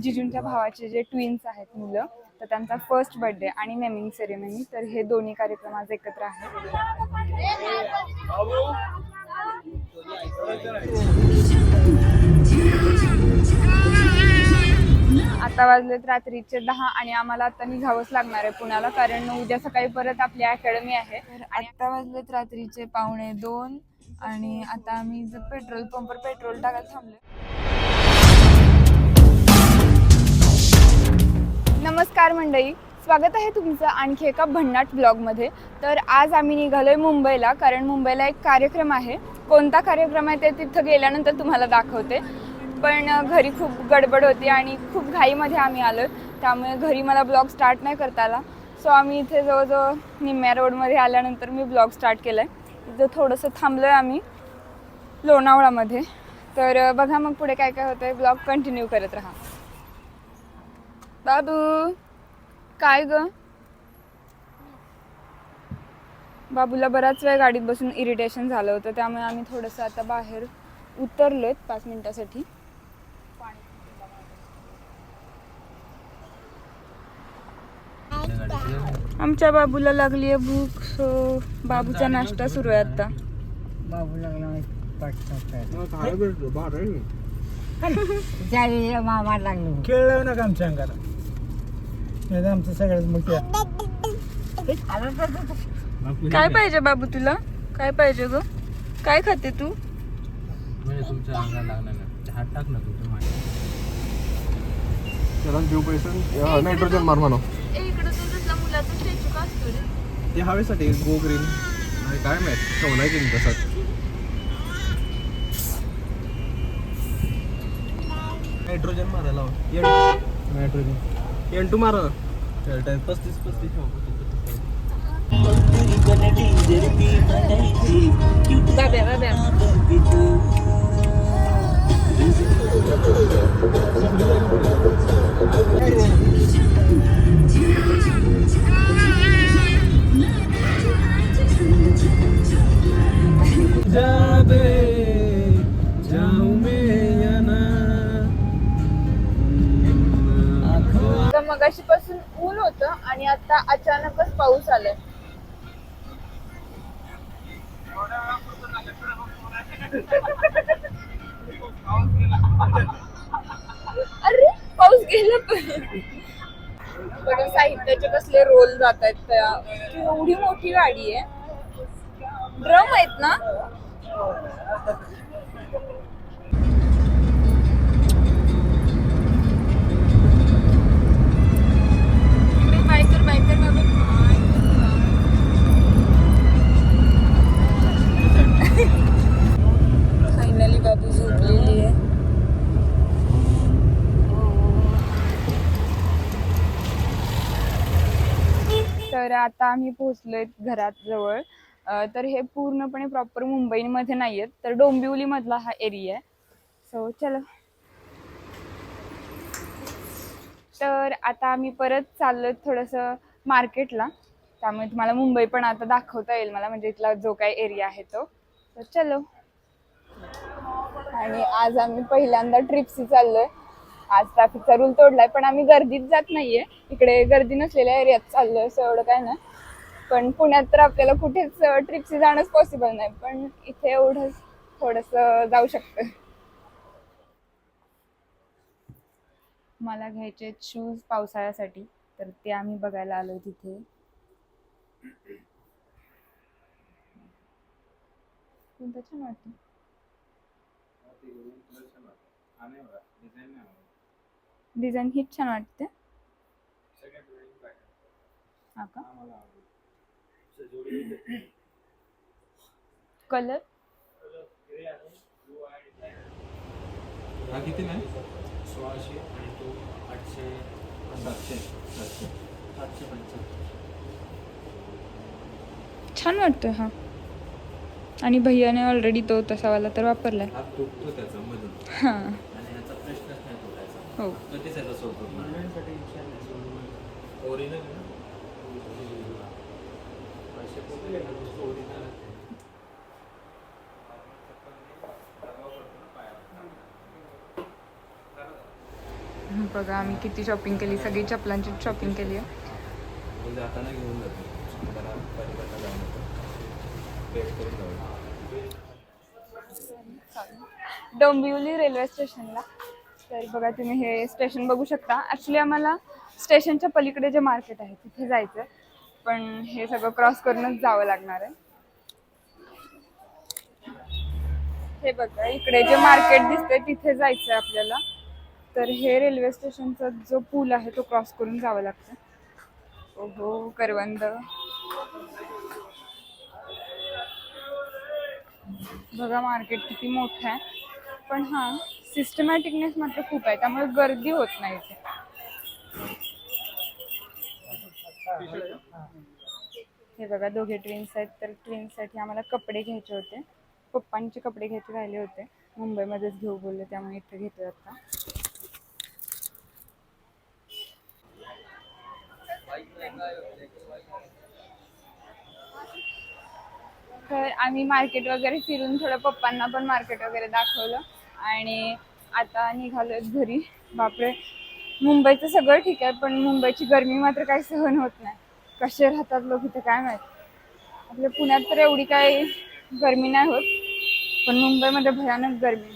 जिजूंच्या भावाचे जे ट्विन्स आहेत मुलं तर त्यांचा फर्स्ट बर्थडे आणि नेमिंग सेरेमनी तर हे दोन्ही कार्यक्रम आज एकत्र आहेत. आता वाजलेत रात्रीचे दहा आणि आम्हाला आता निघावंच लागणार आहे पुण्याला कारण उद्या सकाळी परत आपली अकॅडमी आहे. तर आता वाजलेत रात्रीचे पावणे दोन आणि आता आम्ही जर पेट्रोल पंपवर पेट्रोल टाकायला थांबलो नमस्कार मंडळी स्वागत आहे तुमचं आणखी एका भन्नाट ब्लॉगमध्ये. तर आज आम्ही निघालो आहे मुंबईला कारण मुंबईला एक कार्यक्रम आहे. कोणता कार्यक्रम आहे ते तिथं गेल्यानंतर तुम्हाला दाखवते. पण घरी खूप गडबड होती आणि खूप घाईमध्ये आम्ही आलो त्यामुळे घरी मला ब्लॉग स्टार्ट नाही करता आला सो आम्ही इथे जवळजवळ निम्म्या रोडमध्ये आल्यानंतर मी ब्लॉग स्टार्ट केला आहे इथं थोडंसं थांबलो आहे आम्ही लोणावळामध्ये. तर बघा मग पुढे काय काय होतं आहे ब्लॉग कंटिन्यू करत राहा. बाबू काय ग? बाबूला बराच वेळ गाडीत बसून इरिटेशन झालं होतं त्यामुळे आम्ही थोडंसं आता बाहेर उतरलोय पाच मिनिटासाठी. आमच्या बाबूला लागली आहे भूक सो बाबूचा नाश्ता सुरू आहे आता. बाबू लागला मामा लागलो. खेळ नका आमच्या अंगाला? नाही तर आमचं सगळ्यात मोठी काय पाहिजे बाबू तुला? काय पाहिजे ग? काय खाते तू? म्हणजे तुमच्या अंगाला हात टाक ना तुमच्या मागे. त्याला देऊ पैसे. नायट्रोजन मार म्हणा. इकडे तुझा मुलाचा स्टॅच्यू का असतो रे. ते हवेसाठी गो ग्रीन आणि काय माहीत ठेवलाय की नाही तसाच. नायट्रोजन मारायला नायट्रोजन एन टू मारा. पस्तीस पस्तीस तर पासून ऊन होतं आणि आता अचानकच पाऊस आलाय. अरे पाऊस गेला पण. बघा साहित्याचे कसले रोल जात आहेत. त्या एवढी मोठी गाडी आहे. ड्रम आहेत ना? आता आम्ही पोहोचलोय घरात जवळ. तर हे पूर्णपणे प्रॉपर मुंबईमध्ये नाही आहेत तर डोंबिवली मधला हा एरिया आहे. सो चलो. तर आता आम्ही परत चाललो थोडंसं मार्केटला. त्यामुळे तुम्हाला मुंबई पण आता दाखवता येईल मला म्हणजे इथला जो काही एरिया आहे तो. तर चलो. आणि आज आम्ही पहिल्यांदा ट्रिपशी चाललोय. आज ट्रॅफिकचा रूल तोडलाय पण आम्ही गर्दीत जात नाहीये. इकडे गर्दी नसलेल्या एरियात चाललोय असं एवढं काय नाही. पण पुण्यात तर आपल्याला कुठेच ट्रिपशी जाणंच पॉसिबल नाही. पण इथे एवढंच थोडंसं जाऊ शकतं. मला घ्यायचे शूज पावसाळ्यासाठी तर ते आम्ही बघायला आलो तिथे. कोणतं छान वाटतं? डिझाईन हीच छान वाटते. हा का? कलर? हा किती नाही? सोळाशे आणि तो आठशे सातशे सातशे सातशे पंच्याहत्तर. छान वाटतोय हा. आणि भैयाने ऑलरेडी तो तसावाला तर वापरलाय. हा तुटतो त्याचा मधून. हा आणि ह्याचा प्रश्नच नाही हो. कधीच त्याचा सोडतो ओरिजिनल बघा आम्ही किती शॉपिंग केली. सगळी चपलांची शॉपिंग केली आहे. जाताना घेऊन जातो. डोंबिवली रेल्वे स्टेशनला. तर बघा तुम्ही हे स्टेशन बघू शकता. ॲक्च्युली आम्हाला स्टेशनच्या पलीकडे जे मार्केट आहे तिथे जायचं आहे. पण हे सगळं क्रॉस करूनच जावं लागणार आहे. हे बघा इकडे जे मार्केट दिसतंय तिथे जायचं आहे आपल्याला. तर हे रेल्वे स्टेशनचा जो पूल आहे तो क्रॉस करून जावं लागतं. ओहो करवंद. बघा मार्केट किती मोठं आहे. पण हा सिस्टमॅटिकनेस मात्र खूप आहे त्यामुळे गर्दी होत नाही इथे. हे बघा दोघे ट्विन्स आहेत तर ट्विन्ससाठी आम्हाला कपडे घ्यायचे होते. पप्पांचे कपडे घ्यायचे राहिले होते. मुंबईमध्येच घेऊ बोलले त्यामुळे इथे घेतोय आता. तर आम्ही मार्केट वगैरे फिरून थोडं पप्पांना पण मार्केट वगैरे दाखवलं. आणि आता निघालोय घरी. बापरे. मुंबईचं सगळं ठीक आहे पण मुंबईची गर्मी मात्र काही सहन होत नाही. कसे राहतात लोक इथे काय माहीत? आपल्या पुण्यात तर एवढी काही गर्मी नाही होत पण मुंबईमध्ये भयानक गर्मी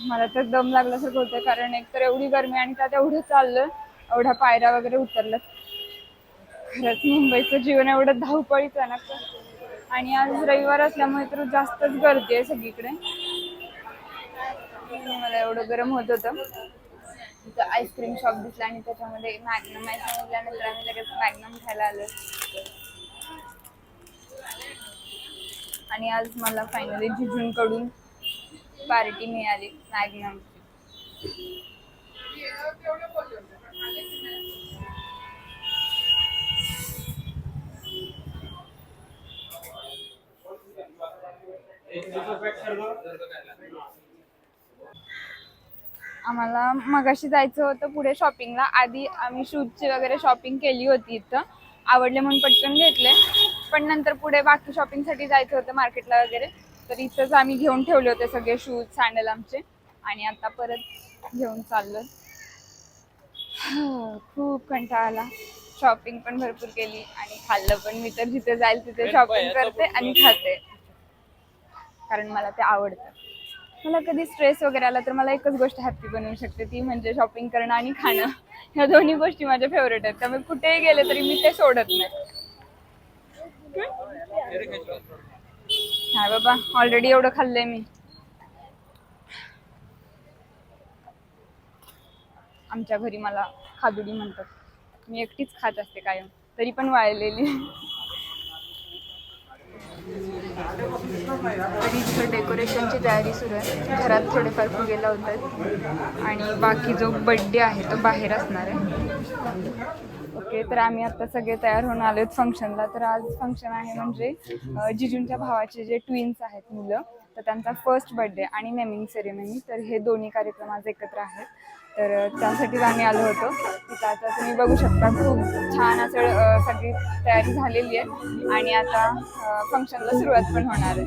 मला तर दम लागल्यासारखं होतं कारण एक तर एवढी गर्मी आणि त्यात एवढं चाललं एवढ्या पायऱ्या वगैरे उतरलं खरंच मुंबईचं जीवन एवढं धावपळीचं आहे ना आणि आज रविवार असल्यामुळे तर जास्तच गर्दी आहे सगळीकडे. मला एवढं गरम होत होतं. तिथं आईस्क्रीम शॉप दिसला आणि त्याच्यामध्ये मॅग्नम आहे सांगितल्यानंतर आम्ही लगेच मॅग्नम खायला आलो. आणि आज मला फायनली जिजूंकडून पार्टी मिळाली मॅग्नम आम्हाला मगाशी जायचं होतं पुढे शॉपिंगला आधी आम्ही शूजची वगैरे शॉपिंग केली होती इथं. आवडले म्हणून पटकन घेतले. पण नंतर पुढे बाकी शॉपिंगसाठी जायचं होतं मार्केटला वगैरे. तर इथंच आम्ही घेऊन ठेवले होते सगळे शूज सँडल आमचे. आणि आता परत घेऊन चाललो खूप कंटाळा आला. शॉपिंग पण भरपूर केली आणि खाल्लं पण. मी तर जिथे जाईल तिथे शॉपिंग करते आणि खाते. कारण मला ते आवडतं. मला कधी स्ट्रेस वगैरे आला तर मला एकच गोष्ट हॅप्पी बनवू शकते ती म्हणजे शॉपिंग करणं आणि खाणं. ह्या दोन्ही गोष्टी माझ्या फेवरेट आहेत. त्यामुळे कुठेही गेले तरी मी ते सोडत नाही. नाही बाबा ऑलरेडी एवढं खाल्लंय मी. आमच्या घरी मला खादुडी म्हणतात. मी एकटीच खात असते कायम. तरी पण वाळलेली. आणि इथं डेकोरेशनची तयारी सुरू आहे. घरात थोडेफार फुगे लावतात. आणि बाकी जो बड्डे आहे तो बाहेर असणार आहे. ओके तर आम्ही आता सगळे तयार होऊन आलो आहेत फंक्शनला तर आज फंक्शन आहे म्हणजे जिजूंच्या भावाचे जे ट्विन्स आहेत मुलं तर त्यांचा फर्स्ट बड्डे आणि नेमिंग सेरेमनी तर हे दोन्ही कार्यक्रम आज एकत्र आहेत. तर त्यासाठीच आम्ही आलो होतो. तिथं आता तुम्ही बघू शकता खूप छान असं सगळी तयारी झालेली आहे. आणि आता फंक्शनला सुरुवात पण होणार आहे.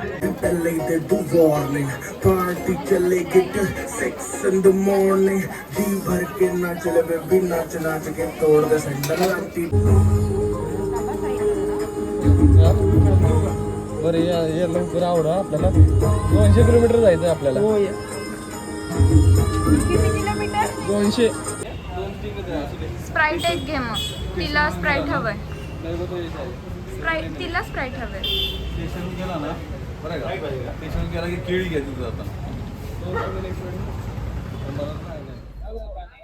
पहले दे दो वार्निंग पार्टी चलेगी सिक्स इन द मॉर्निंग जी भर के नाच ले बेबी नाच नाच के तोड़ दे सेंटर लाती बरं या या लवकर आवडा आपल्याला. दोनशे किलोमीटर जायचं आहे आपल्याला किलोमीटर? दोनशे. स्प्राईट एक घे मग. तिला स्प्राईट हवंय. स्प्राईट तिला स्प्राईट हवंय. स्टेशन गेला ना? बरं का? स्टेशन गेला की केळी घ्यायची जाताना.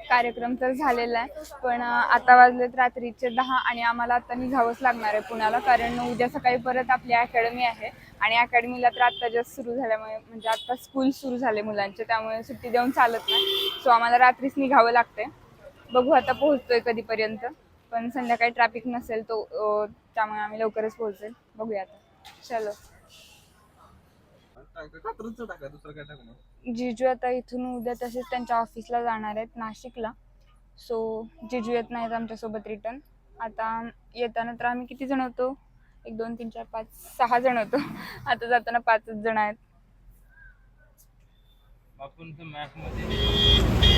कार्यक्रम तर झालेला आहे पण आता वाजलेत रात्रीचे दहा आणि आम्हाला आता निघावंच लागणार आहे पुण्याला कारण उद्या सकाळी परत आपली अकॅडमी आहे आणि अकॅडमीला तर आत्ता जस्ट सुरू झाल्यामुळे म्हणजे आता स्कूल सुरू झाले मुलांचे त्यामुळे सुट्टी देऊन चालत नाही. सो आम्हाला रात्रीच निघावं लागते बघू आता पोहोचतोय कधीपर्यंत पण संध्याकाळी ट्रॅफिक नसेल तो त्यामुळे आम्ही लवकरच पोहोचेल. बघूया आता. चलो. टाका, कात्रजचं टाका दुसरं काय टाकू नका. जिजू आता इथून उद्या तसेच त्यांच्या ऑफिसला जाणार आहेत नाशिकला. सो जिजू येत नाहीत आमच्यासोबत रिटर्न आता येताना तर आम्ही किती जण होतो? एक दोन तीन चार पाच सहा जण होतो. आता जाताना पाचच जण आहेत. बापूंचं मॅपमध्ये?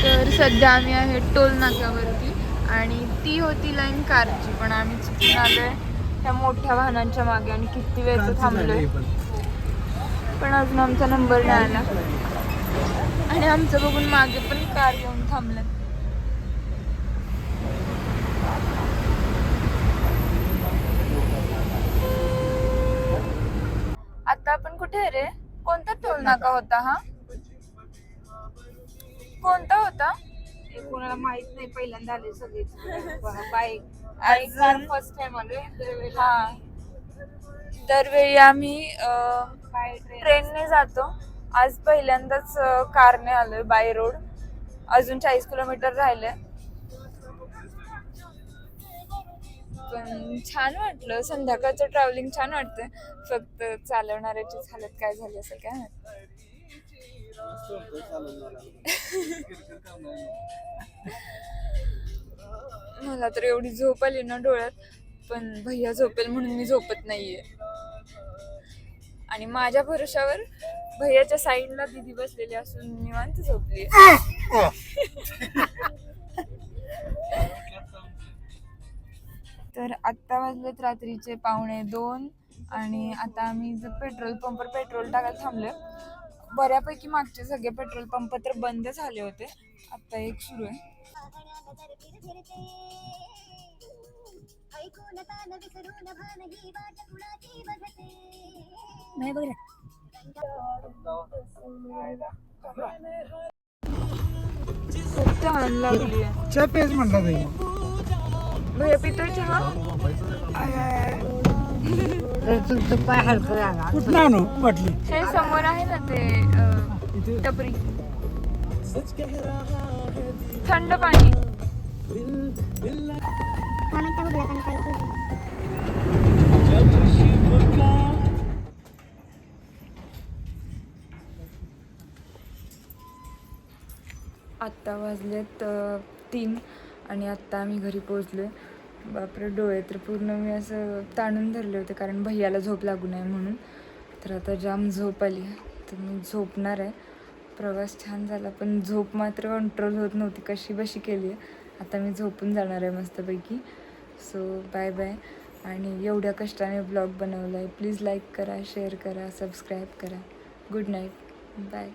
तर सध्या आम्ही आहे टोल नाक्यावरती आणि ती होती लाईन कारची पण आम्ही चुकून आलोय. त्या मोठ्या वाहनांच्या मागे आणि किती वेळचं थांबलोय. पण. अजून आमचा नंबर नाही आला. आणि आमचं बघून मागे पण कार येऊन थांबलं. आता आपण कुठे रे? कोणता टोल नाका होता हा? कोणता होता? कोणाला माहीत नाही पहिल्यांदा आले सगळे. बाईक फर्स्ट टाइम आले हा. दरवेळी आम्ही ट्रेनने जातो. आज पहिल्यांदाच कारने आलोय बाय रोड अजून चाळीस किलोमीटर राहिले. पण छान वाटलं. संध्याकाळचं ट्रॅव्हलिंग छान वाटतं फक्त चालवणाऱ्याचीच हालत काय झाली असेल काय. मला तर एवढी झोप आली ना डोळ्यात. पण भैया झोपेल म्हणून मी झोपत नाहीये. आणि माझ्या भरोशावर भैयाच्या साईडला दिदी बसलेली असून निवांत झोपली. तर आत्ता वाजलेत रात्रीचे पावणे दोन आणि आता आम्ही जर पेट्रोल पंपवर पेट्रोल टाकायला थांबलोय. बऱ्यापैकी मागचे सगळे पेट्रोल पंप तर बंद झाले होते. आता एक सुरू आहे. नाही बघ खूप तहान लागली आहे चहा पेज म्हणला ताई भैया पितोय चहा तुमचं पाय हलकं कुठं आणू बाटली हे समोर आहे ना ते अ, टपरी थंड पाणी आत्ता वाजलेत तीन आणि आत्ता आम्ही घरी पोहोचलो बापरे डोळे तर पूर्ण मी असं ताणून धरले होते कारण भैयाला झोप लागू नये म्हणून. तर आता जाम झोप आली तर मी झोपणार आहे. प्रवास छान झाला पण झोप मात्र कंट्रोल होत नव्हती. कशी बशी केली आहे. आता मी झोपून जाणार आहे मस्तपैकी. So bye bye. आणि एवढ्या कष्टाने ब्लॉग बनवला आहे प्लीज लाईक करा शेअर करा सबस्क्राईब करा. Good night. बाय.